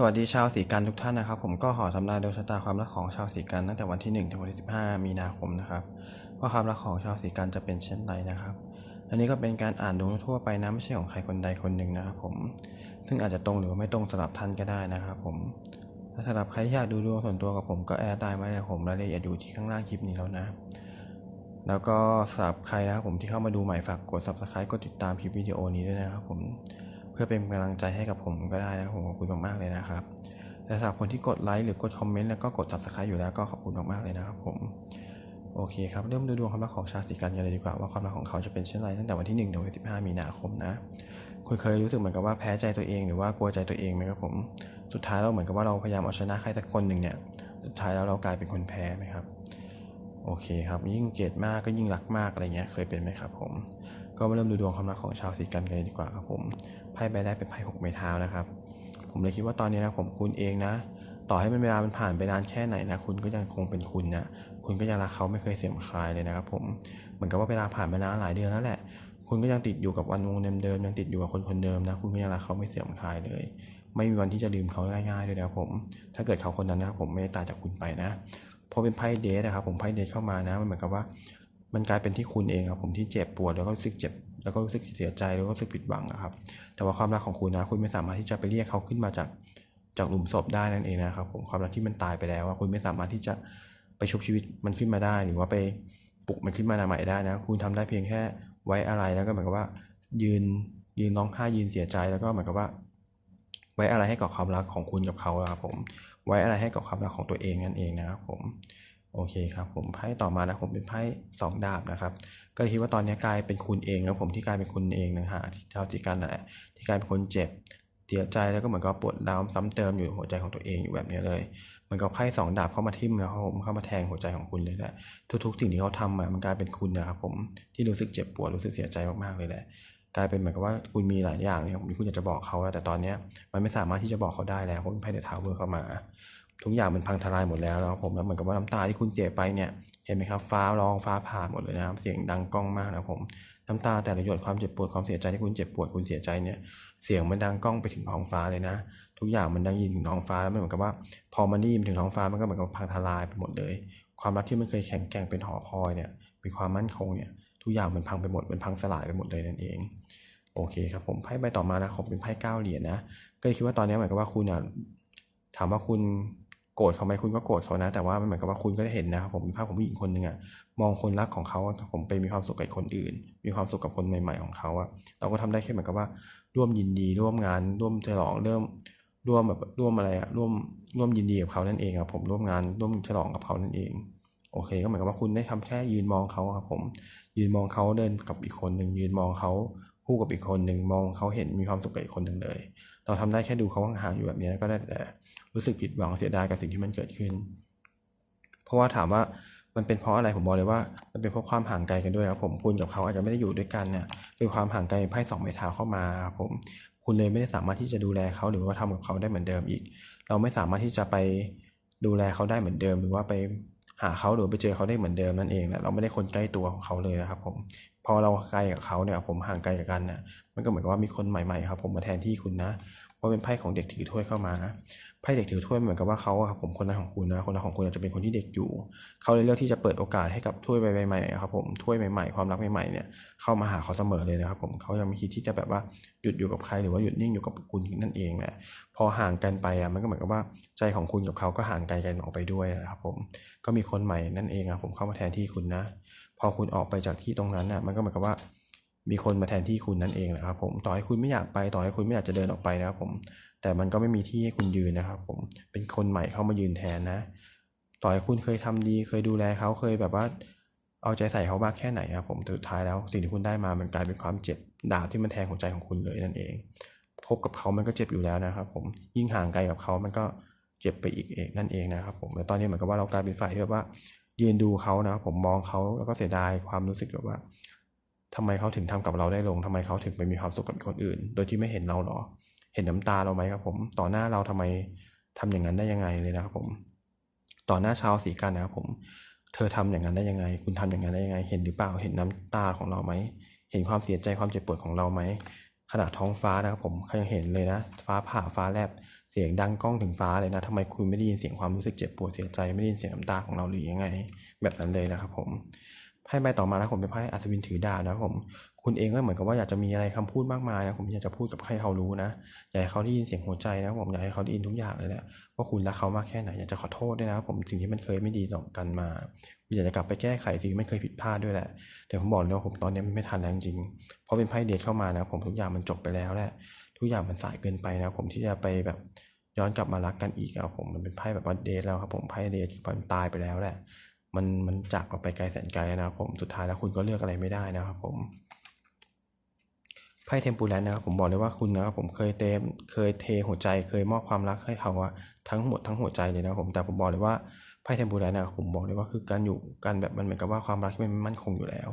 สวัสดีชาวสีกันทุกท่านนะครับ ผมก็ขอทำนายดวงชะตาความรักของชาวสีกันตั้งแต่วันที่1ถึงวันที่15 มีนาคมนะครับว่าความรักของชาวสีกันจะเป็นเช่นไรนะครับและนี่ก็เป็นการอ่านดวงทั่วไปนะไม่ใช่ของใครคนใดคนหนึ่งนะครับ ผมซึ่งอาจจะตรงหรือไม่ตรงสำหรับท่านก็ได้นะครับ ผมและสำหรับใครอยากดูดวงส่วนตัวกับผมก็แอดได้มาเลยผมรายละเอียดอยู่ที่ข้างล่างคลิปนี้แล้วนะ แล้วก็สำหรับใครนะครับผมที่เข้ามาดูใหม่ฝากกด subscribe กดติดตามคลิปวิดีโอนี้ด้วยนะครับ ผม พื่อเป็นกำลังใจให้กับผมก็ได้นะผมขอบคุณมากๆเลยนะครับและสำหรับคนที่กดไลค์หรือกดคอมเมนต์แล้วก็กด subscribe อยู่แล้วก็ขอบคุณมากๆเลยนะครับผมโอเคครับเริ่มดูดวงความรักของชาวสีกันกันเลยดีกว่าว่าความรักของเขาจะเป็นเช่นไรตั้งแต่วันที่1ถึงวันที่15มีนาคมนะคุณเคยรู้สึกเหมือนกับว่าแพ้ใจตัวเองหรือว่ากลัวใจตัวเองไหมครับผมสุดท้ายเราเหมือนกับว่าเราพยายามเอาชนะใครสักคนหนึ่งเนี่ยสุดท้ายแล้วเรากลายเป็นคนแพ้ไหมครับโอเคครับยิ่งเกลียดมากก็ยิ่งรักมากอะไรเงี้ยเคยเป็นไหมครับผมก็มาเริ่มดูดวงความรักของชาวสีกันกันเลยดีกว่าครับผม พ่ใบแรกเป็นไพ่หกไม้เท้านะครับ ผมเลยคิดว่าตอนนี้นะผมคุณเองนะ ต่อให้มันเวลามันผ่านไปนานแค่ไหนนะคุณก็ยังคงเป็นคุณนะคุณก็ยังรักเขาไม่เคยเสื่อมคลายเลยนะครับ ผมเหมือนกับว่าเวลาผ่านไปนานหลายเดือนแล้วแหละ คุณก็ยังติดอยู่กับวันวงเดิมๆยังติดอยู่กับคนคนเดิมนะ คุณก็ยังรักเขาไม่เสื่อมคลายเลย ไม่มีวันที่จะลืมเขาง่ายๆเลยนะครับผม ถ้าเกิดเขาคนนั้นนะครับผมไม่ได้ตายจากคุณไปนะพอเป็นไพ่เดทนะครับผมไพ่เดทเข้ามานะมันเหมือนกับว่า มันกลายเป็นที่คุณเองครับผมที่เจ็บปวดแล้วก็รู้สึกเจ็บ แล้วก็รู้สึกเสียใจแล้วก็รู้สึกผิดหวังอะครับ แต่ว่าความรักของคุณนะคุณไม่สามารถที่จะไปเรียกเขาขึ้นมาจากจากหลุมศพได้นั่นเองนะครับผมความรักที่มันตายไปแล้วว่าคุณไม่สามารถที่จะไปชุบชีวิตมันขึ้นมาได้ หรือว่าไปปลุกมันขึ้นมาใหม่ได้นะ คุณทำได้เพียงแค่ไว้อะไรแล้วก็เหมือนกับว่า ยืนยืนร้องไห้ยืนเสียใจแล้วก็เหมือนกับว่า ไว้อะไรให้กับความรักของคุณกับเขาครับผม ไว้อะไรให้กับความรักของตัวเองนั่นเองนะครับผม โอเคครับผมไพ่ต่อมานะผมเป็นไพ่สองดาบนะครับ ก็คิดว่าตอนนี้กลายเป็นคุณเองแล้วผมที่กลายเป็นคุณเองนะฮะที่เท่าที่กันแหละที่กลายเป็นคนเจ็บเสียใจแล้วก็เหมือนกับปวดร้าวซ้ำเติมอยู่หัวใจของตัวเองอยู่แบบนี้เลยเหมือนกับไพ่สองดาบเข้ามาทิ่มแล้วครับผมเข้ามาแทงหัวใจของคุณเลยแหละทุกๆสิ่งที่เขาทำมามันกลายเป็นคุณนะครับผมที่รู้สึกเจ็บปวดรู้สึกเสียใจมากๆเลยแหละกลายเป็นเหมือนกับว่าคุณมีหลายอย่างเนี่ยมีคุณอยากจะบอกเขาแต่ตอนนี้มันไม่สามารถที่จะบอกเขาได้แล้วเพราะเป็นไพ่เดอะทาวเวอร์เข้ามา ทุกอย่างมันพังทลายหมดแล้วนะครับผมแล้วเหมือนกับว่าน้ำตาที่คุณเสียไปเนี่ยเห็นไหมครับฟ้าร้องฟ้าผ่าหมดเลยนะครับ เสียงดังก้องมากนะผมน้ำตาแต่ละหยดความเจ็บปวดความเสียใจที่คุณเจ็บปวดคุณเสียใจเนี่ยเสียงมันดังก้องไปถึงท้องฟ้าเลยนะ ทุกอย่างมันดังยินถึงท้องฟ้าแล้วมันเหมือนกับว่า พอมันได้ยินถึงท้องฟ้ามันก็เหมือนกับพังทลายไปหมดเลย ความรักที่มันเคยแข็งแกร่งเป็นหอคอยเนี่ยมีความมั่นคงเนี่ยทุกอย่างมันพังไปหมดมันพังสลายไปหมดเลยนั่นเองโอเคครับผมไพ่ใบต่อมานะผมเป็นไพ่เก้าเหรียญนะก็คิดว่าตอนนี้เหมือนกับว่าคุณอะถามว่าคุณ โกรธเขาไหมคุณก็โกรธเขานะ แต่ว่ามันเหมือนกับว่าคุณก็ได้เห็นนะครับผมเป็นภาพของผู้หญิงคนหนึ่งอะมองคนรักของเขาผมไปมีความสุขกับคนอื่น มีความสุขกับคนใหม่ ๆของเขาอะเราก็ทำได้แค่เหมือนกับว่า ร่วมยินดีร่วมงาน ร่วมฉลองเริ่มร่วมแบบร่วมอะไรอะร่วมร่วมยินดีกับเขานั่นเองครับผมร่วมงานร่วมฉลองกับเขานั่นเองโอเค ก็เหมือนกับว่าคุณได้ทำแค่ยืนมองเขาครับผมยืนมองเขาเดินกับอีกคนหนึ่งยืนมองเขา คู่กับอีกคนหนึ่งมองเขาเห็นมีความสุขกับอีกคนหนึ่งเลย เราทำได้แค่ดูเขาห่างๆอยู่แบบนี้ก็ได้แต่รู้สึกผิดหวังเสียดายกับสิ่งที่มันเกิดขึ้น เพราะว่าถามว่ามันเป็นเพราะอะไรผมบอกเลยว่า มันเป็นเพราะความห่างไกลกันด้วยครับผมคุณกับเขาอาจจะไม่ได้อยู่ด้วยกันเนี่ยเป็นความห่างไกลไพ่สองไม้เท้าเข้ามาครับผมคุณเลยไม่ได้สามารถที่จะดูแลเขาหรือว่าทำกับเขาได้เหมือนเดิมอีก เราไม่สามารถที่จะไปดูแลเขาได้เหมือนเดิม หรือว่าไป หาเขาหรือไปเจอเขาได้เหมือนเดิมนั่นเองนะเราไม่ได้คนใกล้ตัวของเขาเลยนะครับผมพอเราไกลกับเขาเนี่ยผมห่างไกลกับกันเนี่ยมันก็เหมือนกับว่ามีคนใหม่ๆครับผมมาแทนที่คุณนะ เพราเป็นไพ่ของเด็กถือถ้วยเข้ามานะไพ่เด็กถือถ้วยเหมือนกับว่าเขาครับผมคนนั้นของคุณนะคนนั้นของคุณอาจจะเป็นคนที่เด็กอยู่เขาเลยเลือกที่จะเปิดโอกาสให้กับถ้วยใบใหม่ๆครับผมถ้วยใหม่ๆความรักใหม่ๆเนี่ยเข้ามาหาเขาเสมอเลยนะครับผมเขายังไม่คิดที่จะแบบว่าหยุดอยู่กับใครหรือว่าหยุดนิ่งอยู่กับคุณนั่นเองแหละพอห่างกันไปอะมันก็เหมือนกับว่าใจของคุณกับเขาก็ห่างไกลกันออกไปด้วยนะครับผมก็มีคนใหม่นั่นเองครับผมเข้ามาแทนที่คุณนะ พอคุณออกไปจากที่ตรงนั้นน่ะมันก็เหมือนกับว่า มีคนมาแทนที่คุณนั่นเองนะครับ ผมต่อให้คุณไม่อยากไปต่อให้คุณไม่อยากจะเดินออกไปนะครับ ผม แต่มันก็ไม่มีที่ให้คุณยืนนะครับ ผมเป็นคนใหม่เข้ามายืนแทนนะ ต่อให้คุณเคยทำดี เคยดูแลเขาเคยแบบว่า เอาใจใส่เขามากแค่ไหนครับผมสุดท้ายแล้วสิ่งที่คุณได้มามันกลายเป็นความเจ็บดาบที่มันแทงหัวใจของคุณเลยนั่นเองคบกับเขามันก็เจ็บอยู่แล้วนะครับ ผมยิ่งห่างไกลกับเขามันก็เจ็บไปอีกเองนั่นเองนะครับ ผมแล้วตอนนี้เหมือนกับว่าเรากลายเป็นฝ่ายที่แบบว่ายืนดูเขานะครับผมมองเขาแล้วก็เสียดายความรู้สึกแบบว่า ทำไมเขาถึงทำกับเราได้ลงทำไมเขาถึงไปมีความสุขกับคนอื่น โดยที่ไม่เห็นเราหรอ เห็นน้ำตาเราไหมครับผม ต่อหน้าเราทำไมทำอย่างนั้นได้ยังไงเลยนะครับผม ต่อหน้าชาวสีกันนะครับผม เธอทำอย่างนั้นได้ยังไง คุณทำอย่างนั้นได้ยังไง เห็นหรือเปล่า เห็นน้ำตาของเราไหม เห็นความเสียใจความเจ็บปวดของเราไหม ขนาดท้องฟ้านะครับผมเขายังเห็นเลยนะ ฟ้าผ่าฟ้าแลบ เสียงดังก้องถึงฟ้าเลยนะทำไมคุณไม่ได้ยินเสียงความรู้สึกเจ็บปวดเสียใจ ไม่ได้ยินเสียงน้ำตาของเราหรือยังไง แบบนั้นเลยนะครับผม ไพ่ใบต่อมานะผมเป็นไพ่อัศวินถือดาบนะครับผม คุณเองก็เหมือนกับว่าอยากจะมีอะไรคำพูดมากมายนะผมอยากจะพูดกับให้เขารู้นะอยากให้เขาได้ยินเสียงหัวใจนะผมอยากให้เขาได้ยินทุกอย่างเลยแหละว่าคุณรักเขามากแค่ไหนอยากจะขอโทษด้วยนะครับผมสิ่งที่มันเคยไม่ดีต่อกันมาคุณอยากจะกลับไปแก้ไขสิ่งที่มันเคยผิดพลาดด้วยแหละ แต่ผมบอกเลยว่าผมตอนนี้มันไม่ทันแล้วจริงๆเพราะเป็นไพ่เดทเข้ามานะผมทุกอย่างมันจบไปแล้วแหละทุกอย่างมันสายเกินไปนะผมที่จะไปแบบย้อนกลับมารักกันอีกครับผมมันเป็นไพ่แบบว่าเดทแล้วครับผมไพ่เดทมันตายไปแล้วแหละ มันมันจากออกไปไกลแสนไกลแล้วนะครับผมสุดท้ายแล้วคุณก็เลือกอะไรไม่ได้นะครับผมไพ่เทมปูแลนนะครับผมบอกเลยว่าคุณนะครับผมเคยเตมเคยเทหัวใจเคยมอบความรักให้เขาอะทั้งหมดทั้งหัวใจเลยนะครับผมแต่ผมบอกเลยว่าไพ่เทมปูแลนนะครับผมบอกเลยว่าคือการอยู่กันแบบมันเหมือนกับว่าความรักที่มันมั่นคงอยู่แล้ว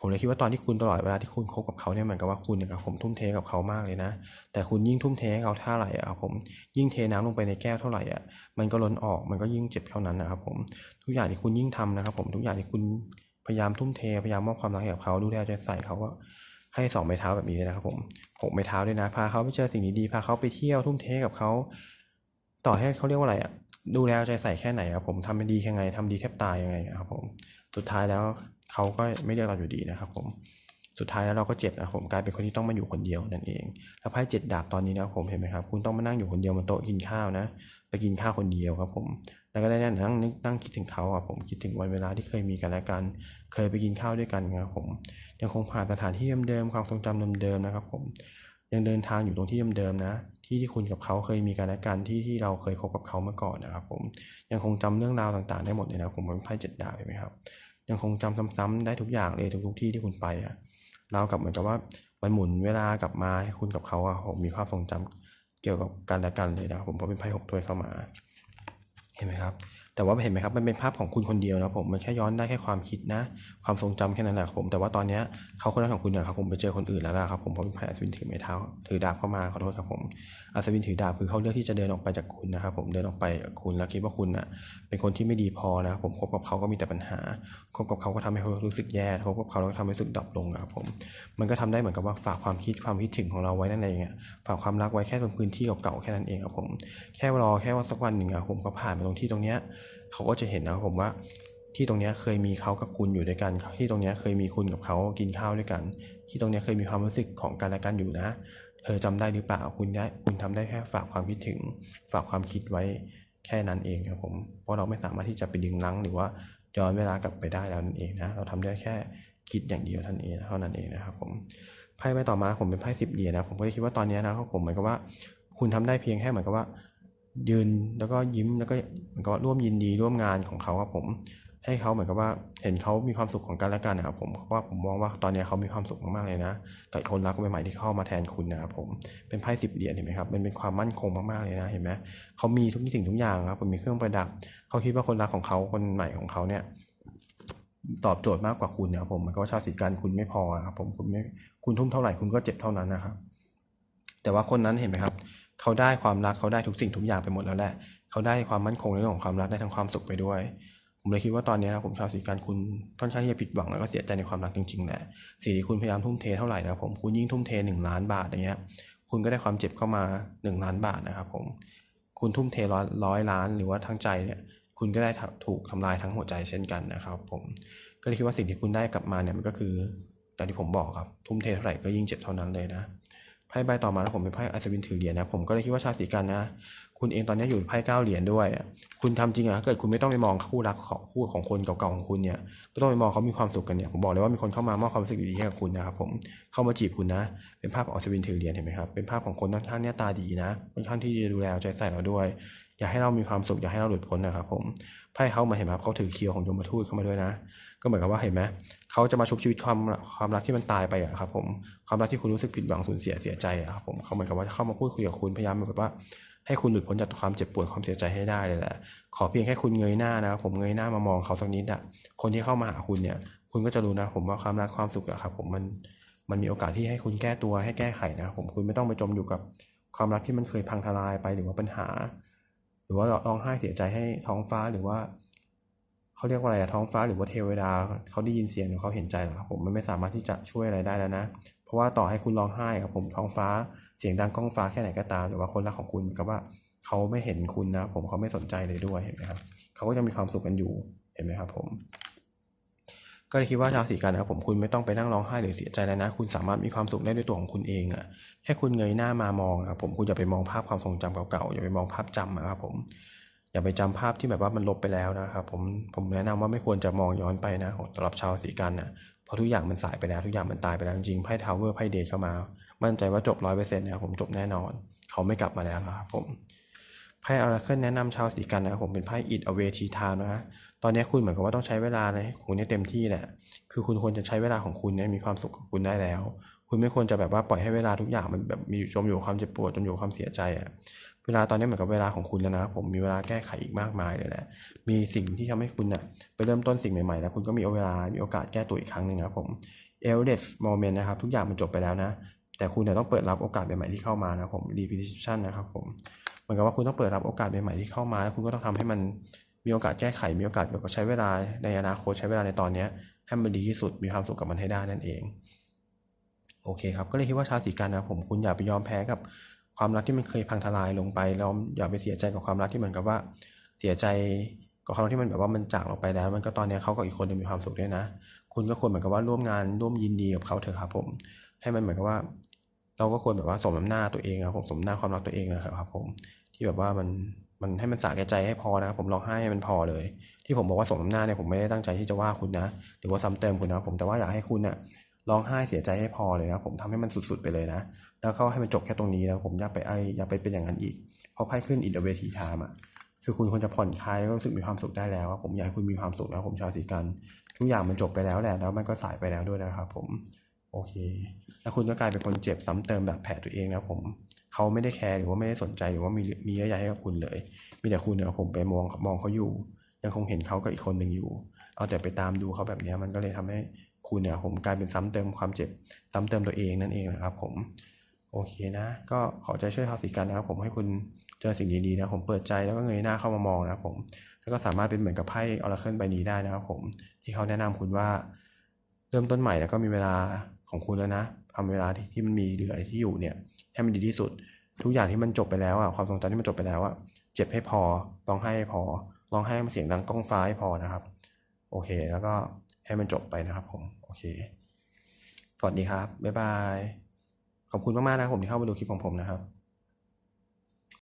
ผมเลยคิดว่าตอนที่คุณตลอดเวลาที่คุณคบกับเขาเนี่ยเหมือนกับว่าคุณเนี่ยครับผมทุ่มเทกับเขามากเลยนะ แต่คุณยิ่งทุ่มเทให้เขาเท่าไหร่อะผมยิ่งเทน้ำลงไปในแก้วเท่าไหร่อะมันก็ล้นออกมันก็ยิ่งเจ็บเท่านั้นนะครับผมทุกอย่างที่คุณยิ่งทำนะครับ ผมทุกอย่างที่คุณพยายามทุ่มเทพยายามมอบความรักให้กับเขาดูแลใจใส่เขาก็ให้สองไม้เท้าแบบนี้เลยนะครับผมหกไม้เท้าด้วยนะพาเขาไปเจอสิ่งดีๆพาเขาไปเที่ยวทุ่มเทกับเขาต่อให้เขาเรียกว่าอะไรอะดูแลใจใส่แค่ไหนครับผมทำมันดีแค่ไงทำดีแทบตายยังไงครับผม สุดท้ายแล้วเขาก็ไม่เลือกเราอยู่ดีนะครับ ผมสุดท้ายแล้วเราก็เจ็บนะผมกลายเป็นคนที่ต้องมาอยู่คนเดียวนั่นเอง แล้วไพ่เจ็ดดาบตอนนี้นะผมเห็นไหมครับ คุณต้องมานั่งอยู่คนเดียวบนโต๊ะกินข้าวนะ ไปกินข้าวคนเดียวครับ ผม แล้วก็ได้นั่งนั่งคิดถึงเขาอะผมคิดถึงวันเวลาที่เคยมีกันและกัน เคยไปกินข้าวด้วยกันครับผมยังคงผ่านสถานที่เดิมๆความทรงจำเดิมๆนะครับ ผม ยังเดินทางอยู่ตรงที่เดิมๆนะ ที่ที่คุณกับเขาเคยมีกันและกันที่ที่เราเคยคบกับเขามาก่อนนะครับ ผมยังคงจำเรื่องราวต่างๆ ได้หมดเลยนะผมเป็นไพ่เจ็ดดาวเห็นไหมครับ ยังคงจำซ้ำๆได้ทุกอย่างเลยทุกๆที่ที่คุณไปอะเรากับเหมือนกับว่ามันหมุนเวลากลับมาให้คุณกับเขาอะผมมีความทรงจำเกี่ยวกับกันและกันเลยนะผมเพราะเป็นไพ่หกถ้วยเข้ามา เห็นไหมครับ แต่ว่าเห็นไหมครับมันเป็นภาพของคุณคนเดียวนะผมมันแค่ย้อนได้แค่ความคิดนะ ความทรงจำแค่นั้นแหละผมแต่ว่าตอนนี้เขาคนนั้นของคุณเนี่ยครับผมไปเจอคนอื่นแล้วล่ะครับผมเพราะเป็นไพ่อัศวินถือไม้เท้าถือดาบเข้ามาขอโทษครับผมอัศวินถือดาบคือเขาเลือกที่จะเดินออกไปจากคุณนะครับผมเดินออกไปคุณแล้วคิดว่าคุณน่ะเป็นคนที่ไม่ดีพอนะครับผมคบกับเขาก็มีแต่ปัญหาคบกับเขาก็ทำให้เขารู้สึกแย่คบกับเขาแล้วก็ทำให้รู้สึกดรอปลงอะครับผมมันก็ทำได้เหมือนกับว่าฝากความคิดความคิดถึงของเราไว้นั่นเองอะฝากความรักไว้แค่ตรงพื้นที่เก่าๆแค่นั้นเองครับผมแค่รอแค่ว่าสักวันหนึ่งอะผมก็ผ่านมาตรงที่ตรงเนี้ย เขาก็จะเห็นนะผมว่า ที่ตรงนี้เคยมีเขากับคุณอยู่ด้วยกัน ที่ตรงนี้เคยมีคุณกับเขากินข้าวด้วยกัน ที่ตรงนี้เคยมีความรู้สึกของกันและกันอยู่นะ เธอจำได้หรือเปล่าคุณได้คุณทำได้แค่ฝากความคิดถึง ฝากความคิดไว้แค่นั้นเองครับผมเพราะเราไม่สามารถที่จะไปดึงลังหรือว่าย้อนเวลากลับไปได้แล้วนั่นเองนะเราทำได้แค่คิดอย่างเดียวเท่านั้นเองเท่านั้นเองนะครับผมไพ่ใบต่อมาผมเป็นไพ่สิบเหรียญนะผมก็เลยคิดว่าตอนนี้นะครับผมเหมือนกับว่า คุณทำได้เพียงแค่เหมือนกับว่า ยืนแล้วก็ยิ้มแล้วก็เหมือนกับร่วมยินดีร่วมงานของเขาครับผม ให้เขาเหมือนกับว่าเห็นเขามีความสุขของกันและกันนะครับผมเพราะว่าผมมองว่าตอนนี้เขามีความสุขมากๆเลยนะกับคนรักใหม่ๆที่เข้ามาแทนคุณนะครับผมเป็นไพ่สิบเหรียญเห็นไหมครับมันเป็นความมั่นคงมากๆเลยนะเห็นไหมเขามีทุกสิ่งทุกอย่างครับผมมีเครื่องประดับเขาคิดว่าคนรักของเขาคนใหม่ของเขาเนี่ยตอบโจทย์มากกว่าคุณนะครับผมมันก็ชาวสีกันคุณไม่พอครับผมคุณไม่คุณทุ่มเท่าไหร่คุณก็เจ็บเท่านั้นนะครับ แต่ว่าคนนั้นเห็นไหมครับ เขาได้ความรักเขาได้ทุกสิ่งทุกอย่างไปหมดแล้วแหละเขาได้ความมั่นคงในเรื่องของความรักได้ทั้งความสุขไปด้วย ผมเลยคิดว่าตอนนี้นะผมชาวสีกันคุณค่อนข้างที่จะผิดหวังแล้วก็เสียใจในความรักจริงๆแหละสิ่งที่คุณพยายามทุ่มเทเท่าไหร่นะครับผมคุณยิ่งทุ่มเทหนึ่งล้านบาทอย่างเงี้ย คุณก็ได้ความเจ็บเข้ามาหนึ่งล้านบาทนะครับผมคุณทุ่มเทร้อยร้อยล้านหรือว่าทั้งใจเนี่ยคุณก็ได้ถูกทำลายทั้งหัวใจเช่นกันนะครับ ผมก็เลยคิดว่าสิ่งที่คุณได้กลับมาเนี่ยมันก็คืออย่ที่ผมบอกครับทุ่มเทเท่าไหร่ก็ยิ่งเจ็บเท่านั้นเลยนะ ไพ่ใบต่อมาแล้วผมเป็นไพ่อัศวินถือเหรียญนะผมก็เลยคิดว่าชาวสีกันนะคุณเองตอนนี้อยู่ไพ่เก้าเหรียญด้วย คุณทำจริงอะถ้าเกิดคุณไม่ต้องไปมองคู่รักของคู่ของคนเก่าๆของคุณเนี่ยไม่ต้องไปมองเขามีความสุขกันเนี่ยผมบอกเลยว่ามีคนเข้ามามอบความรู้สึกดีๆให้กับคุณนะครับผมเข้ามาจีบคุณนะ เป็นภาพของอัศวินถือเหรียญเห็นไหมครับเป็นภาพของคนท่านเนี้ยตาดีนะค่อนข้างที่จะดูแลเอาใจใส่เราด้วย อยากให้เรามีความสุขอยากให้เราหลุดพ้นนะครับผมไพ่เขามาเห็นไหมครับเขาถือเคียวของยมทูตเข้ามาด้วยนะ ก็เหมือนกับว่าเห็นไหมเขาจะมาชุบชีวิตความความรักที่มันตายไปอะครับผมความรักที่คุณรู้สึกผิดหวังสูญเสียเสียใจอะครับผมเขาเหมือนกับว่าเข้ามาพูดคุยกับคุณพยายามแบบว่าให้คุณหลุดพ้นจากความเจ็บปวดความเสียใจให้ได้เลยแหละ ขอเพียงแค่คุณเงยหน้านะครับผมเงยหน้ามามองเขาสักนิดอะคนที่เข้ามาหาคุณเนี่ย คุณก็จะรู้นะผมว่าความรักความสุขอะครับผมมันมันมีโอกาสที่ให้คุณแก้ตัวให้แก้ไขนะครับผมคุณไม่ต้องไปจมอยู่กับความรักที่มันเคยพังทลายไปหรือว่าปัญหา รือว่าร้องไห้เสียใจให้ท้องฟ้าหรือว่าเขาเรียกว่าอะไรอะท้องฟ้าหรือว่าเทวดาเขาได้ยินเสียงหรือเขาเห็นใจเหรอครับผมมันไม่สามารถที่จะช่วยอะไรได้แล้วนะ เพราะว่าต่อให้คุณร้องไห้ครับผมท้องฟ้าเสียงดังก้องฟ้าแค่ไหนก็ตาม แต่ว่าคนรักของคุณเหมือนกับว่าเขาไม่เห็นคุณนะผมเขาไม่สนใจเลยด้วยเห็นไหมครับเขาก็ยังมีความสุขกันอยู่เห็นไหมครับ ผม ก็เลยคิดว่าชาวสีกันนะครับผมคุณไม่ต้องไปนั่งร้องไห้หรือเสียใจแล้วนะ คุณสามารถมีความสุขได้ด้วยตัวของคุณเองอะ่ะ แค่คุณเงยหน้ามามองครับผมคุณอย่าไปมองภาพความทรงจำเก่าๆอย่าไปมองภาพจำนะครับผมอย่าไปจำภาพที่แบบว่ามันลบไปแล้วนะครับผมผมแนะนำว่าไม่ควรจะมองย้อนไปนะของสำหรับชาวสีกันนะเพราะทุกอย่างมันสายไปแล้วทุกอย่างมันตายไปแล้วจริงไพ่ทาวเวอร์ไพ่เดทเข้ามา มั่นใจว่าจบร้อยเปอร์เซ็นต์นะครับผมจบแน่นอน เขาไม่กลับมาแล้วนะครับผมไพ่ออราเคิลแนะนำชาวสีกันนะครับผมเป็นไพ่อิดอเวทีทามนะตอนนี้คุณเหมือนกับว่าต้องใช้เวลาในให้คุณเนี่ยเต็มที่แหละคือคุณควรจะใช้เวลาของคุณเนี่ยมีความสุขกับคุณได้แล้ว คุณไม่ควรจะแบบว่าปล่อยให้เวลาทุกอย่างมันแบบมีอยู่จมอยู่ความเจ็บปวดจมอยู่ความเสียใจอะเวลาตอนนี้เหมือนกับเวลาของคุณแล้วนะผมมีเวลาแก้ไขอีกมากมายเลยแหละมีสิ่งที่ทำให้คุณน่ะไปเริ่มต้นสิ่งใหม่ๆแล้วคุณก็มีเวลามีโอกาสแก้ตัวอีกครั้งหนึ่งครับผมเอลเดโมเมนต์นะครับทุกอย่างมันจบไปแล้วนะ แต่คุณเนี่ยต้องเปิดรับโอกาสใหม่ๆที่เข้ามานะผม repetition นะครับผมเหมือนกับว่าคุณต้องเปิดรับโอกาสใหม่ๆที่เข้ามา แล้วคุณก็ต้องทำให้มันมีโอกาสแก้ไขมีโอกาสแบบว่าใช้เวลาในอนาคตใช้เวลาในตอนเนี้ยให้มันดีที่สุดมีความสุขกับมันให้ได้นั่นเอง โอเคครับ ก็เลยคิดว่าชาวสีกันนะผมคุณอย่าไปยอมแพ้กับความรักที่มันเคยพังทลายลงไปแล้วอย่าไปเสียใจกับความรักที่เหมือนกับว่า เสียใจกับความรักที่มันแบบว่ามันจากเราไปแล้ว มันก็ตอนนี้เขากับอีกคนหนึงมีความสุขด้วยนะ คุณก็ควรเหมือนกับว่าร่วมงานร่วมยินดีกับเขาเถอะครับผม ให้มันเหมือนกับว่า เราก็ควรแบบว่าสมน้ำหน้าตัวเองนะครับผมสมน้ำหน้าความรักตัวเองนะครับผมที่แบบว่ามันมันให้มันสาแก่ใจให้พอนะครับผมร้องไห้ให้มันพอเลย ที่ผมบอกว่าสมน้ำหน้าเนี่ยผมไม่ได้ตั้งใจที่จะว่าคุณนะ หรือว่าซ้ำเติมคุณนะผมแต่ว่าอยากให้คุณน่ะ ร้องไห้เสียใจให้พอเลยนะผมทำให้มันสุดๆไปเลยนะ แล้วก็ให้มันจบแค่ตรงนี้นะผมอย่าไปไออย่าไปเป็นอย่างนั้นอีกเพราะไพ่ขึ้นอินเดเวทีไทม์อะคือคุณควรจะผ่อนคลายแล้วรู้สึกมีความสุขได้แล้วผมอยากให้คุณมีความสุขนะผมชาวสีกัน ทุกอย่างมันจบไปแล้วแหละแล้วมันก็สายไปแล้วด้วยนะครับผมโอเค แล้วคุณก็กลายเป็นคนเจ็บซ้ำเติมแบบแผลตัวเองนะผมเขาไม่ได้แคร์หรือว่าไม่ได้สนใจหรือว่ามีมีเยอะแยะให้กับคุณเลย มีแต่คุณเนี่ยผมไปมองมองเขาอยู่ ยังคงเห็นเขากับอีกคนหนึ่งอยู่ เอาแต่ไปตามดูเขาแบบนี้มันก็เลยทำให้ คุณเนี่ยผมกลายเป็นซ้ำเติมความเจ็บซ้ำเติมตัวเองนั่นเองนะครับ ผมโอเคนะ ก็ขอใจช่วยชาวสีกันนะครับ ผมให้คุณเจอสิ่งดีๆนะผมเปิดใจแล้วก็เงยหน้าเข้ามามองนะครับผมแล้วก็สามารถเป็นเหมือนกับไพ่ออราเคิลใบนี้ได้นะครับ ผมที่เขาแนะนำคุณว่า เริ่มต้นใหม่แล้วก็มีเวลาของคุณแล้วนะทำเวลาที่ที่มันมีเหลือที่อยู่เนี่ยให้มันดีที่สุด ทุกอย่างที่มันจบไปแล้วอะความทรงจำที่มันจบไปแล้วอะเจ็บให้พอร้องไห้ให้พอร้องไห้ให้มันเสียงดังก้องฟ้าให้พอนะครับ โอเค แล้วก็ ให้มันจบไปนะครับผม โอเค สวัสดีครับ บ๊ายบาย ขอบคุณมากๆนะผมที่เข้ามาดูคลิปของผมนะครับ